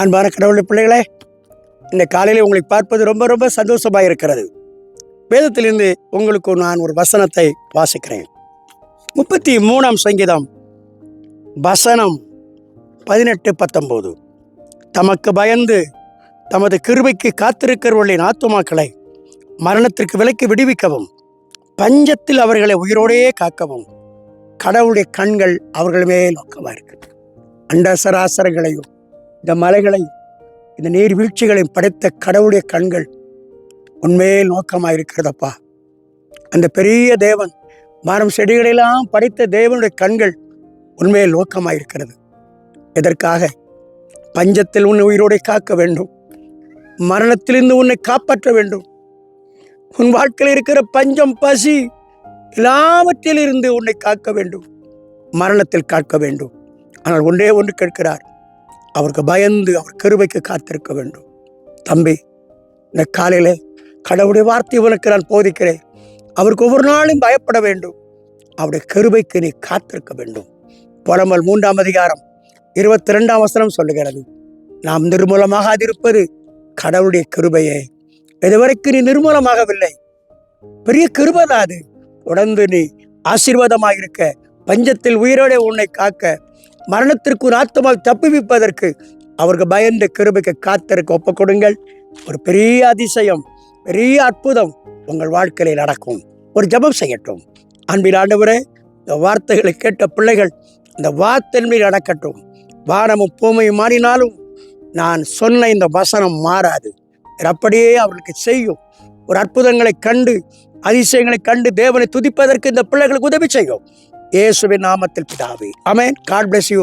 அன்பான கடவுள் பிள்ளைகளே இந்த காலையில் உங்களை பார்ப்பது ரொம்ப ரொம்ப சந்தோஷமாக இருக்கிறது. வேதத்திலிருந்து உங்களுக்கு நான் ஒரு வசனத்தை வாசிக்கிறேன். முப்பத்தி மூணாம் சங்கீதம் வசனம் பதினெட்டு பத்தொம்போது. தமக்கு பயந்து தமது கிருபைக்கு காத்திருக்கிறவர்களின் ஆத்துமாக்களை மரணத்திற்கு விலைக்கு விடுவிக்கவும் பஞ்சத்தில் அவர்களை உயிரோடையே காக்கவும் கடவுளுடைய கண்கள் அவர்கள் மேல் நோக்கமாக இருக்கு. அண்டசராசரங்களையும் இந்த மலைகளை இந்த நீர்வீழ்ச்சிகளையும் படைத்த கடவுளுடைய கண்கள் உண்மையில் நோக்கமாக இருக்கிறதப்பா அந்த பெரிய தேவன் மரம் செடிகளெல்லாம் படைத்த தேவனுடைய கண்கள் உண்மையில் நோக்கமாக இருக்கிறது எதற்காக? பஞ்சத்தில் உன்னை உயிரோடை காக்க வேண்டும். மரணத்திலிருந்து உன்னை காப்பாற்ற வேண்டும். உன் வாழ்க்கையில் இருக்கிற பஞ்சம் பசி எல்லாவற்றிலிருந்து உன்னை காக்க வேண்டும். மரணத்தில் காக்க வேண்டும். ஆனால் ஒன்றே ஒன்று கேட்கிறார். அவருக்கு பயந்து அவர் கருவைக்கு காத்திருக்க வேண்டும். தம்பி இந்த காலையில் கடவுளுடைய வார்த்தை உனக்கு நான் போதிக்கிறேன். அவருக்கு ஒவ்வொரு நாளும் பயப்பட வேண்டும். அவருடைய கருவைக்கு நீ காத்திருக்க வேண்டும். புலம்பல் மூன்றாம் அதிகாரம் இருபத்தி ரெண்டாம் வசனம் சொல்லுகிறது. நாம் நிர்மூலமாகாதிருப்பது கடவுளுடைய கிருபையே இதுவரைக்கும் நீ நிர்மூலமாகவில்லை. பெரிய கிருபதா அது. தொடர்ந்து நீ ஆசீர்வாதமாக இருக்க பஞ்சத்தில் உயிரோட உன்னை காக்க. மரணத்திற்கு ஒரு ஆத்மாவை தப்புவிப்பதற்கு அவருக்கு பயந்த கிருபைக்கு காத்திருக்க ஒப்பு கொடுங்கள் ஒரு பெரிய அதிசயம் பெரிய அற்புதம் உங்கள் வாழ்க்கையில் நடக்கும். ஒரு ஜபம் செய்யட்டும். அன்பில் ஆண்டவரே இந்த வார்த்தைகளை கேட்ட பிள்ளைகள் இந்த வார்த்தையின் நடக்கட்டும். வானமும் பூமையும் மாறினாலும் நான் சொன்ன இந்த வசனம் மாறாது. அப்படியே அவர்களுக்கு செய்யும். ஒரு அற்புதங்களை கண்டு அதிசயங்களை கண்டு தேவனை துதிப்பதற்கு இந்த பிள்ளைகளுக்கு உதவி செய்யும். இயேசுவின் நாமத்தில் பிதாவே. அமேன் காட் பிளஸ் யூ